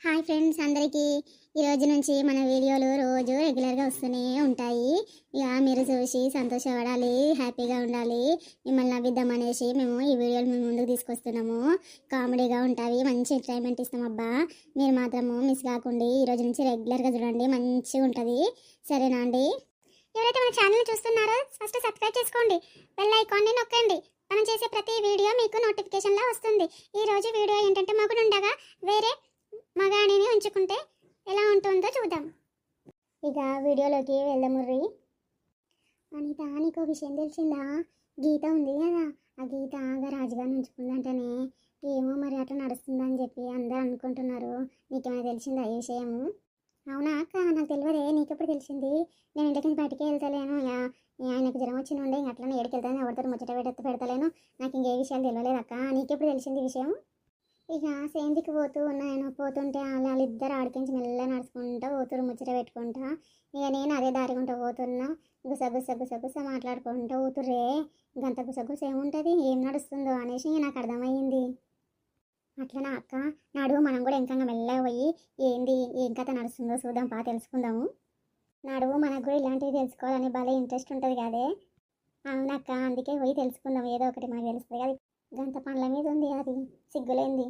Hi friends అందరికీ. ఈ రోజు నుంచి మన వీడియోలు రోజు రెగ్యులర్గా వస్తూనే ఉంటాయి. ఇక మీరు చూసి సంతోషపడాలి హ్యాపీగా ఉండాలి మిమ్మల్ని నవ్విద్దాం అనేసి మేము ఈ వీడియోలు మేము ముందుకు తీసుకొస్తున్నాము. కామెడీగా ఉంటాయి మంచి ఎంటర్టైన్మెంట్ ఇస్తాం అబ్బా. మీరు మాత్రము మిస్ కాకుండా ఈ రోజు నుంచి రెగ్యులర్గా చూడండి మంచిగా ఉంటుంది. సరేనా అండి? ఎవరైతే మన ఛానల్ చూస్తున్నారో ఫస్ట్ సబ్స్క్రైబ్ చేసుకోండి. బెల్ ఐకాన్ని నొక్కండి. మనం చేసే ప్రతి వీడియో మీకు నోటిఫికేషన్లా వస్తుంది. ఈ రోజు వీడియో ఏంటంటే మగుడు ఉండగా వేరే మగాణిని ఉంచుకుంటే ఎలా ఉంటుందో చూద్దాం. ఇక వీడియోలోకి వెళ్దాముర్రి. అనిత నీకు విషయం తెలిసిందా? గీత ఉంది కదా. ఆ గీత రాజుగారిని ఉంచుకుందంటేనే. ఏమో మరి అట్లా నడుస్తుందని చెప్పి అందరూ అనుకుంటున్నారు. నీకేమైనా తెలిసిందా ఈ విషయము? అవునా అక్క? నాకు తెలియదే. నీకెప్పుడు తెలిసింది? నేను ఇంటికి బయటికి వెళ్తలేను. ఆయనకు జ్వరం వచ్చిన ఉండే ఇంక అట్లనే ఏడికి వెళ్తాను. ఎవరితో ముచ్చట పెడత పెడతలేను. నాకు ఇంకే విషయాలు తెలియలేదు అక్క. నీకెప్పుడు తెలిసింది ఈ విషయం? ఇక సేందికి పోతూ ఉన్నాను పోతుంటే వాళ్ళు వాళ్ళిద్దరు ఆడికించి మెల్ల నడుచుకుంటా పోతురు ముచ్చట పెట్టుకుంటా. ఇక నేను అదే దారికుంటా పోతున్నా. గుస గుస గుస గుస మాట్లాడుకుంటా ఊతురే గంత గుస గుస ఏముంటుంది? ఏం నడుస్తుందో అనేసి నాకు అర్థమయ్యింది. అట్లనా అక్క? నాడు మనం కూడా ఇంకా మెల్లగా పోయి ఏంది? ఏం కథ నడుస్తుందో చూద్దాం పా తెలుసుకుందాము. నడువు మనకు కూడా ఇలాంటివి తెలుసుకోవాలని భలే ఇంట్రెస్ట్ ఉంటుంది కదే. అవునక్క అందుకే పోయి తెలుసుకుందాం. ఏదో ఒకటి మనకు తెలుస్తుంది కదా. గంత పండ్ల మీద ఉంది అది? సిగ్గులేంది.